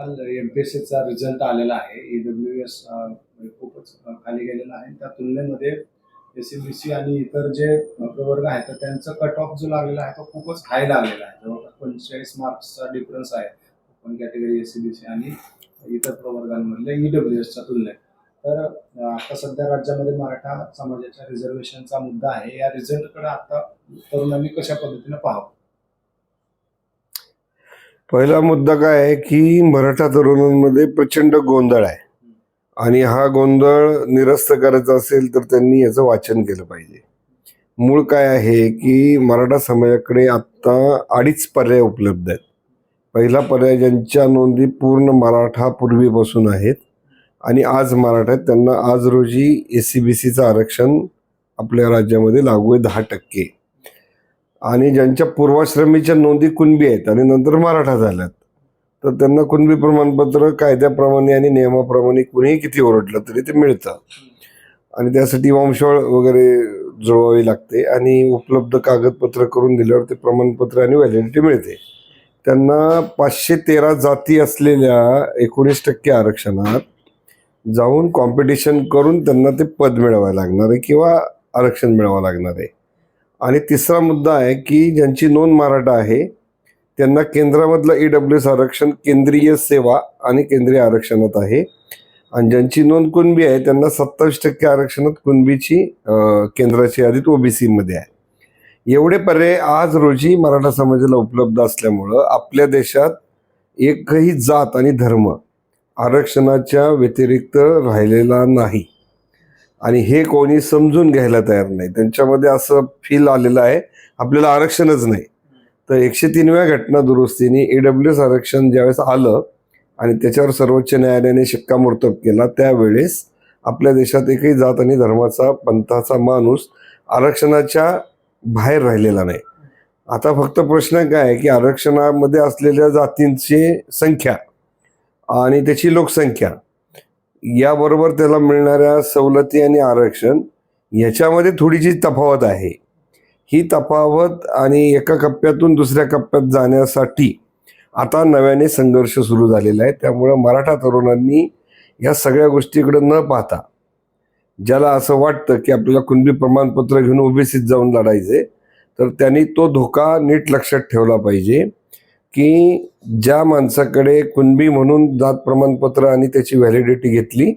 काल M P S सीचा result आलेला आहे. ई डब्ल्यू एस खूपच खाली गेलेला आहे. त्या तुलनेमध्ये एस सी बी सी आणि इतर जे प्रवर्ग आहेत तर त्यांचा कट ऑफ जो लागलेला आहे तो खूपच हाय लागलेला आहे. जवळपास पंचेचाळीस मार्क्सचा डिफरन्स आहे. Open category S C B C आणि इतर प्रवर्गांमधल्या ई डब्ल्यू एसच्या तुलनेत. तर आता सध्या राज्यामध्ये मराठा समाजाच्या रिझर्वेशनचा मुद्दा आहे. या रिझल्टकडे आता तरुणांनी कशा पद्धतीने पाहावं? पहिला मुद्दा काय आहे की मराठा तरुणांमध्ये प्रचंड गोंधळ आहे. आणि हा गोंधळ निरस्त करायचा असेल तर त्यांनी याचं वाचन केलं पाहिजे. मूळ काय आहे की मराठा समाजाकडे आत्ता अडीच पर्याय उपलब्ध आहेत. पहिला पर्याय ज्यांच्या नोंदी पूर्ण मराठा पूर्वीपासून आहेत. आणि आज मराठा आहेत. त्यांना आज रोजी एस सी बी सीचं आरक्षण आपल्या राज्यामध्ये लागू आहे दहा टक्के. आणि ज्यांच्या पूर्वाश्रमीच्या नोंदी कुणबी आहेत आणि नंतर मराठा झाल्यात तर त्यांना कुणबी प्रमाणपत्र कायद्याप्रमाणे आणि नियमाप्रमाणे कुणीही किती ओरडलं तरी ते मिळतं. आणि त्यासाठी वंशवळ वगैरे जुळवावी लागते आणि उपलब्ध कागदपत्र करून दिल्यावर ते प्रमाणपत्र आणि व्हॅलिडिटी मिळते. त्यांना पाचशे तेरा जाती असलेल्या एकोणीस टक्के आरक्षणात जाऊन कॉम्पिटिशन करून त्यांना ते पद मिळवायला लागणार आहे किंवा आरक्षण मिळवावं लागणार आहे. आणि तिसरा मुद्दा आहे की ज्यांची नोंद मराठा आहे त्यांना केंद्रामधलं ई डब्ल्यू एस आरक्षण केंद्रीय सेवा आणि केंद्रीय आरक्षणात आहे. आणि ज्यांची नोंद कुणबी आहे त्यांना सत्तावीस टक्के आरक्षणात कुणबीची केंद्राची यादीत ओबीसीमध्ये आहे. एवढे पर्याय आज रोजी मराठा समाजाला उपलब्ध असल्यामुळं आपल्या देशात एकही जात आणि धर्म आरक्षणाच्या व्यतिरिक्त राहिलेला नाही. आणि हे कोणी समजून घ्यायला तयार नाही. त्यांच्यामध्ये असं फील आलेलं आहे. आपल्याला आरक्षणच नाही. तर एकशे तीनव्या घटना दुरुस्तीने ए डब्ल्यू एस आरक्षण ज्यावेळेस आलं आणि त्याच्यावर सर्वोच्च न्यायालयाने शिक्कामोर्तब केला त्यावेळेस आपल्या देशात एकही जात आणि धर्माचा पंथाचा माणूस आरक्षणाच्या बाहेर राहिलेला नाही. आता फक्त प्रश्न काय आहे की आरक्षणामध्ये असलेल्या जातींची संख्या आणि त्याची लोकसंख्या याबरोबर त्याला मिळणाऱ्या सवलती आणि आरक्षण याच्यामध्ये थोडीशी तफावत आहे. ही तफावत आणि एका कप्प्यातून दुसऱ्या कप्प्यात जाण्यासाठी आता नव्याने संघर्ष सुरू झालेला आहे. त्यामुळं मराठा तरुणांनी या सगळ्या गोष्टीकडे न पाहता ज्याला असं वाटतं की आपल्याला कुणबी प्रमाणपत्र घेऊन ओबीसीत जाऊन लढायचे तर त्यांनी तो धोका नीट लक्षात ठेवला पाहिजे. की ज्या माणसाकडे कुणबी म्हणून जात प्रमाणपत्र आणि त्याची व्हॅलिडिटी घेतली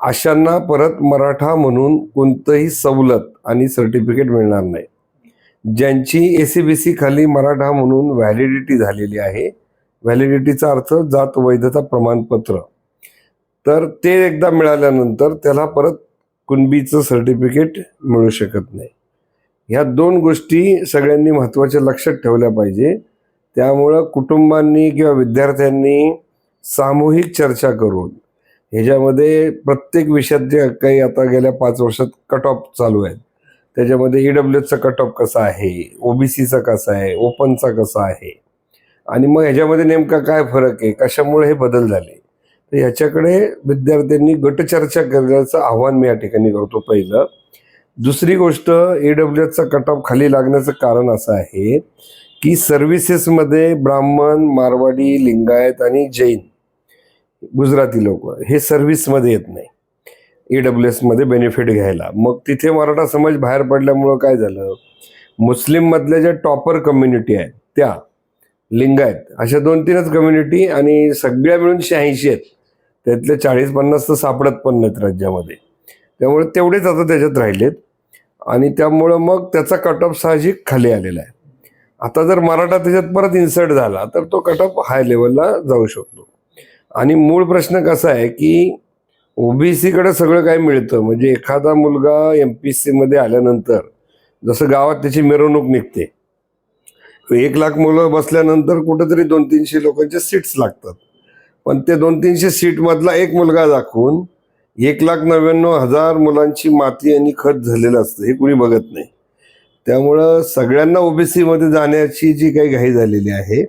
अशांना परत मराठा म्हणून कोणतंही सवलत आणि सर्टिफिकेट मिळणार नाही. ज्यांची ए सी बी सी खाली मराठा म्हणून व्हॅलिडिटी झालेली आहे व्हॅलिडिटीचा अर्थ जात वैधता प्रमाणपत्र. तर ते एकदा मिळाल्यानंतर त्याला परत कुणबीचं सर्टिफिकेट मिळू शकत नाही. ह्या दोन गोष्टी सगळ्यांनी महत्त्वाच्या लक्षात ठेवल्या पाहिजे. त्यामुळं कुटुंबांनी किंवा विद्यार्थ्यांनी सामूहिक चर्चा करून ह्याच्यामध्ये प्रत्येक विषयात जे काही आता गेल्या पाच वर्षात कट ऑफ चालू आहेत त्याच्यामध्ये ई डब्ल्यू एसचा कट ऑफ कसा आहे ओबीसीचा कसा आहे ओपनचा कसा आहे? आणि मग ह्याच्यामध्ये नेमका काय फरक आहे? कशामुळे हे बदल झाले? तर ह्याच्याकडे विद्यार्थ्यांनी गटचर्चा करण्याचं आव्हान मी या ठिकाणी करतो पहिलं. दुसरी गोष्ट ए डब्ल्यू एसचा कट ऑफ खाली लागण्याचं कारण असं आहे की सर्व्हिसेसमध्ये ब्राह्मण मारवाडी लिंगायत आणि जैन गुजराती लोक हे सर्व्हिसमध्ये येत नाही. ई डब्ल्यू एसमध्ये बेनिफिट घ्यायला. मग तिथे मराठा समाज बाहेर पडल्यामुळं काय झालं? मुस्लिममधल्या ज्या टॉपर कम्युनिटी आहेत त्या लिंगायत अशा दोन तीनच कम्युनिटी आणि सगळ्या मिळून शहाऐंशी आहेत. त्यातले चाळीस पन्नास तर सापडत पण नाहीत राज्यामध्ये. त्यामुळे तेवढेच आता त्याच्यात राहिलेत. आणि त्यामुळं मग त्याचा कट ऑफ साहजिक खाली आलेला आहे. आता जर मराठा त्याच्यात परत इन्सर्ट झाला तर तो कट ऑफ हाय लेवलला जाऊ शकतो. आणि मूळ प्रश्न कसा आहे की ओबीसीकडे सगळं काय मिळतं. म्हणजे एखादा मुलगा एम पी सीमध्ये आल्यानंतर जसं गावात त्याची मिरवणूक निघते. एक लाख मुलं बसल्यानंतर कुठेतरी दोन तीनशे लोकांच्या सीट्स लागतात. पण ते दोन तीनशे सीटमधला एक मुलगा दाखवून एक लाख नव्याण्णव हजार मुलांची माती आणि खत झालेलं असतं हे कुणी बघत नाही. त्यामुळं सगळ्यांना ओबीसीमध्ये जाण्याची जी काही घाई झालेली आहे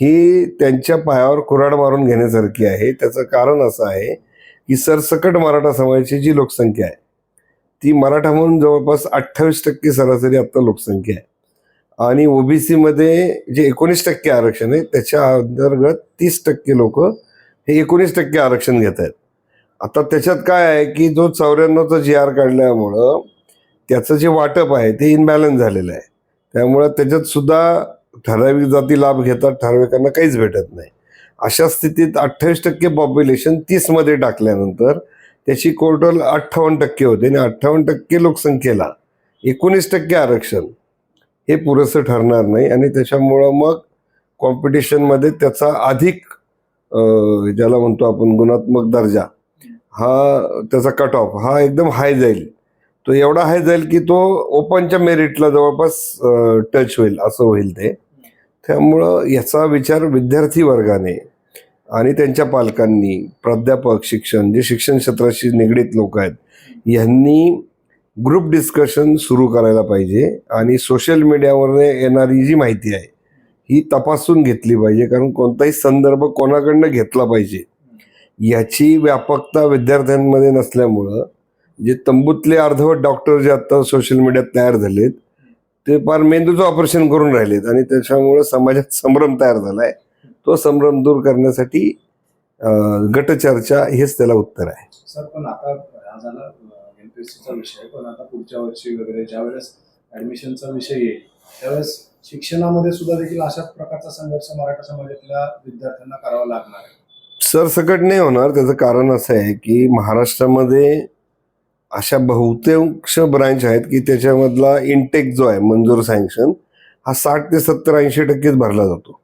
ही त्यांच्या पायावर कुऱ्हाड मारून घेण्यासारखी आहे. त्याचं कारण असं आहे की सरसकट मराठा समाजाची जी लोकसंख्या आहे ती मराठा म्हणून जवळपास अठ्ठावीस टक्के सरासरी आत्ता लोकसंख्या आहे. आणि ओबीसीमध्ये जे एकोणीस टक्के आरक्षण आहे त्याच्या अंतर्गत तीस टक्के लोक हे एकोणीस टक्के आरक्षण घेत आहेत. आता त्याच्यात काय आहे की जो चौऱ्याण्णवचा जी आर काढल्यामुळं त्याचं जे वाटप आहे ते इनबॅलन्स झालेलं आहे. त्यामुळं त्याच्यात सुद्धा ठराविक जाती लाभ घेतात ठराविकांना काहीच भेटत नाही. अशा स्थितीत अठ्ठावीस टक्के पॉप्युलेशन तीसमध्ये टाकल्यानंतर त्याची कोर्टल अठ्ठावन्न टक्के होते आणि अठ्ठावन्न टक्के लोकसंख्येला एकोणीस टक्के आरक्षण हे पुरेसं ठरणार नाही आणि त्याच्यामुळं मग कॉम्पिटिशनमध्ये त्याचा अधिक ज्याला म्हणतो आपण गुणात्मक दर्जा हा त्याचा कट ऑफ हा एकदम हाय जाईल. तो एवढा हाय जाईल की तो ओपनच्या मेरिटला जवळपास टच होईल असं होईल ते. त्यामुळं याचा विचार विद्यार्थी वर्गाने आणि त्यांच्या पालकांनी प्राध्यापक शिक्षण जे शिक्षण क्षेत्राशी निगडीत लोक आहेत यांनी ग्रुप डिस्कशन सुरू करायला पाहिजे आणि सोशल मीडियावर येणारी जी माहिती आहे ही तपासून घेतली पाहिजे कारण कोणताही संदर्भ कोणाकडनं घेतला पाहिजे याची व्यापकता विद्यार्थ्यांमध्ये नसल्यामुळं जे तंबूतले अर्धवट डॉक्टर जे आता सोशल मीडियात तयार झालेत ते फार मेंदूचं ऑपरेशन करून राहिलेत आणि त्याच्यामुळं समाजात संभ्रम तयार झालाय. तो संभ्रम दूर करण्यासाठी गटचर्चा हेच त्याला उत्तर आहे. सर पण आता हा झाला एमपीएससीचा विषय पण आता पुढच्या वर्षी वगैरे ज्यावेळेस ऍडमिशनचा विषय येईल त्यावेळेस शिक्षणामध्ये सुद्धा देखील अशाच प्रकारचा संघर्ष मराठा समाजातल्या विद्यार्थ्यांना करावा लागणार आहे. सरसकट नाही होणार. त्याचं कारण असं आहे की महाराष्ट्रामध्ये अशा बहुतांश ब्रांच आहेत की त्याच्यामधला इंटेक जो आहे मंजूर सँक्शन हा साठ ते सत्तर ऐंशी टक्केच भरला जातो.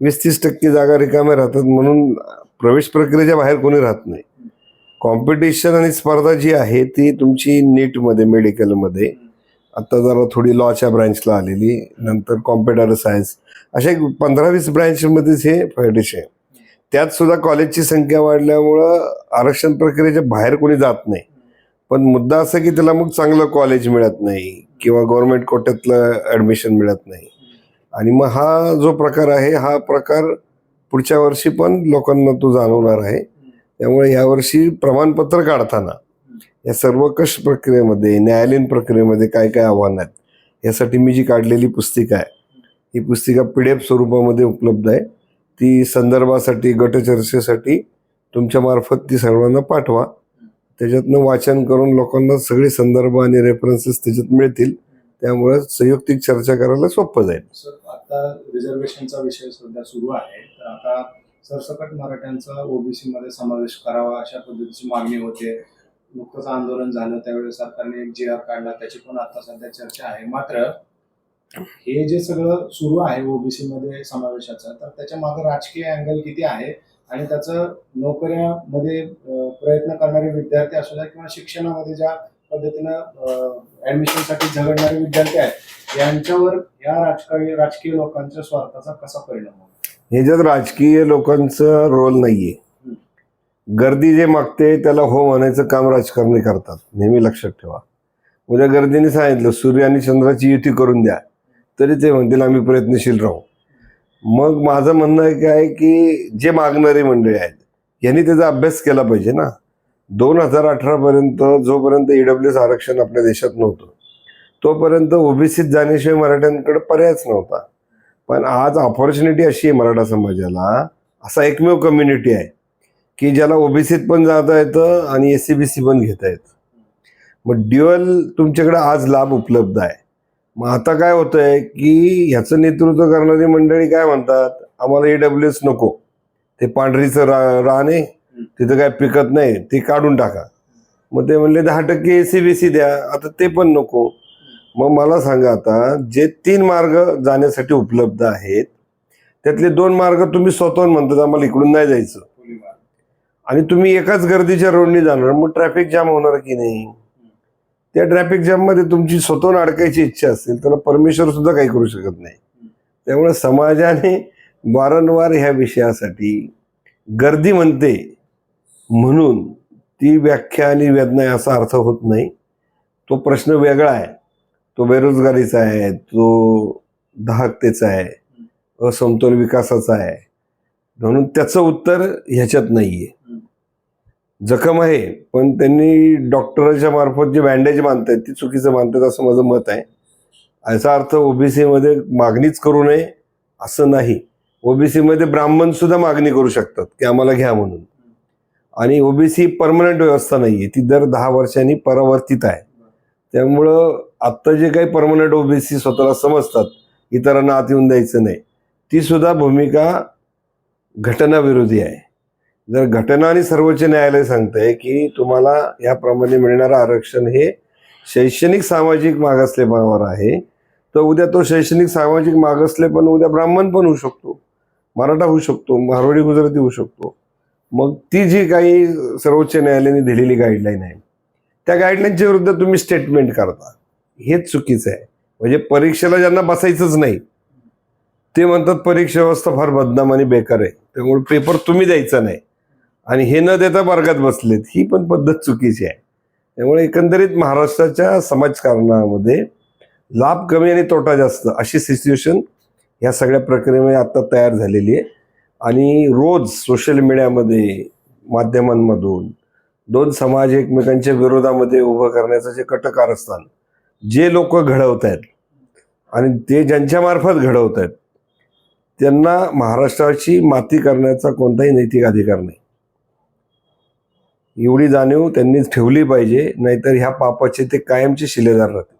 वीस तीस टक्के जागा रिकाम्या राहतात म्हणून प्रवेश प्रक्रियेच्या बाहेर कोणी राहत नाही. कॉम्पिटिशन आणि स्पर्धा जी आहे ती तुमची नीटमध्ये मेडिकलमध्ये आता जरा थोडी लॉच्या ब्रँचला आलेली नंतर कॉम्प्युटर सायन्स अशा एक पंधरा वीस ब्रँचमध्येच हे फॅडिश आहे. त्यात सुद्धा कॉलेजची संख्या वाढल्यामुळं आरक्षण प्रक्रियेच्या बाहेर कोणी जात नाही. पण मुद्दा असा की त्याला मग चांगलं कॉलेज मिळत नाही किंवा गव्हर्नमेंट कोट्यातलं ॲडमिशन मिळत नाही. आणि मग हा जो प्रकार आहे हा प्रकार पुढच्या वर्षी पण लोकांना तो जाणवणार आहे. त्यामुळे यावर्षी प्रमाणपत्र काढताना या सर्वकश प्रक्रियेमध्ये न्यायालयीन प्रक्रियेमध्ये काय काय आव्हानं आहेत यासाठी मी जी काढलेली पुस्तिका आहे ही पुस्तिका पी डी एफ स्वरूपामध्ये उपलब्ध आहे. ती संदर्भासाठी गटचर्चेसाठी तुमच्या मार्फत ती सर्वांना पाठवा. त्याच्यातनं वाचन करून लोकांना सगळे संदर्भ आणि रेफरन्सेस त्याच्यात मिळतील. त्यामुळे संयुक्तिक चर्चा करायला सोपं जाईल. सर आता रिझर्वेशनचा विषय सध्या सुरू आहे. तर आता सरसकट मराठ्यांचा ओबीसी मध्ये समावेश करावा अशा पद्धतीची मागणी होते. नुकतंच आंदोलन झालं त्यावेळेस सरकारने एक जी आर काढला त्याची पण आता सध्या चर्चा आहे. मात्र हे जे सगळं सुरू आहे ओबीसी मध्ये समावेशाचं तर त्याच्यामागे राजकीय अँगल किती आहे? आणि त्याचं नोकऱ्यामध्ये प्रयत्न करणारे विद्यार्थी असू द्या किंवा शिक्षणामध्ये ज्या पद्धतीनं ऍडमिशनसाठी झगडणारे विद्यार्थी आहेत यांच्यावर या राजकीय राजकीय लोकांच्या स्वार्थाचा कसा परिणाम होतो? ह्याच्यात राजकीय लोकांचं रोल नाहीये. गर्दी जे मागते त्याला हो म्हणायचं काम राजकारणी करतात. नेहमी लक्षात ठेवा. उद्या गर्दीने सांगितलं सूर्य आणि चंद्राची युती करून द्या. तरी ते म्हणतील आम्ही प्रयत्नशील राहू. मग माझं म्हणणं आहे काय की जे मागणारी मंडळी आहेत यांनी त्याचा अभ्यास केला पाहिजे ना. दोन हजार अठरापर्यंत जोपर्यंत ईडब्ल्यूएस आरक्षण आपल्या देशात नव्हतं तोपर्यंत ओबीसीत जाण्याशिवाय मराठ्यांकडे पर्यायच नव्हता. पण आज ऑपॉर्च्युनिटी अशी आहे मराठा समाजाला असा एकमेव कम्युनिटी आहे की ज्याला ओबीसीत पण जाता येतं आणि एस सी बी सी पण घेता येतं. मग ड्युअल तुमच्याकडे आज लाभ उपलब्ध आहे. मग आता काय होतंय की ह्याचं नेतृत्व करणारी मंडळी काय म्हणतात? आम्हाला ईडब्ल्यू एस नको. ते पांढरीचं रा राणे तिथं काय पिकत नाही ते काढून टाका. मग ते म्हणले दहा टक्के ए सी बी सी द्या आता ते पण नको. मग मला सांगा आता जे तीन मार्ग जाण्यासाठी उपलब्ध आहेत त्यातले दोन मार्ग तुम्ही स्वतःहून म्हणतात आम्हाला इकडून नाही जायचं. आणि तुम्ही एकाच गर्दीच्या रोडने जाणार मग ट्रॅफिक जाम होणार की नाही? त्या ट्रॅफिक जॅममध्ये तुमची स्वतःहून अडकायची इच्छा असेल त्याला परमेश्वर सुद्धा काही करू शकत नाही. त्यामुळे समाजाने वारंवार ह्या विषयासाठी गर्दी म्हणते. म्हणून ती व्याख्या आणि वेदना असा अर्थ होत नाही. तो प्रश्न वेगळा आहे. तो बेरोजगारीचा आहे तो दाहकतेचा आहे असमतोल विकासाचा आहे. म्हणून त्याचं उत्तर ह्याच्यात नाही आहे जखम आहे पण त्यांनी डॉक्टरच्या मार्फत जे बँडेज मानतात ती चुकीचं मानतात असं माझं मत आहे. याचा अर्थ ओबीसीमध्ये मागणीच करू नये असं नाही. ओबीसीमध्ये ब्राह्मण सुद्धा मागणी करू शकतात की आम्हाला घ्या म्हणून. आणि ओबीसी परमनंट व्यवस्था नाही आहे ती दर दहा वर्षांनी परावर्तित आहे. त्यामुळं आत्ता जे काही परमनंट ओबीसी स्वतःला समजतात इतरांना आत येऊन द्यायचं नाही. ती सुद्धा भूमिका घटनाविरोधी आहे. जर घटना आणि सर्वोच्च न्यायालय सांगतंय की तुम्हाला याप्रमाणे मिळणारं आरक्षण हे शैक्षणिक सामाजिक मागासलेपणावर आहे तर उद्या तो शैक्षणिक सामाजिक मागासलेपण उद्या ब्राह्मण पण होऊ शकतो मराठा होऊ शकतो मारवाडी गुजराती होऊ शकतो. मग ती जी काही सर्वोच्च न्यायालयाने दिलेली गाईडलाईन आहे त्या गाईडलाईनच्या विरुद्ध तुम्ही स्टेटमेंट करता हेच चुकीचं आहे. म्हणजे परीक्षेला ज्यांना बसायचंच नाही ते म्हणतात परीक्षा व्यवस्था फार बदनाम आणि बेकार आहे. त्यामुळे पेपर तुम्ही द्यायचा नाही. आणि हे न देता वर्गात बसलेत. ही पण पद्धत चुकीची आहे. त्यामुळे एकंदरीत महाराष्ट्राच्या समाजकारणामध्ये लाभ कमी आणि तोटा जास्त अशी सिच्युएशन ह्या सगळ्या प्रक्रियेमध्ये आत्ता तयार झालेली आहे. आणि रोज सोशल मीडियामध्ये माध्यमांमधून दोन समाज एकमेकांच्या विरोधामध्ये उभं करण्याचं जे कटकार असतात जे लोक घडवत आहेत आणि ते ज्यांच्यामार्फत घडवत आहेत त्यांना महाराष्ट्राची माती करण्याचा कोणताही नैतिक अधिकार नाही. एवढी जाणीव त्यांनी ठेवली पाहिजे नाहीतर ह्या पापाचे ते कायमचे शिलेदार राहतील.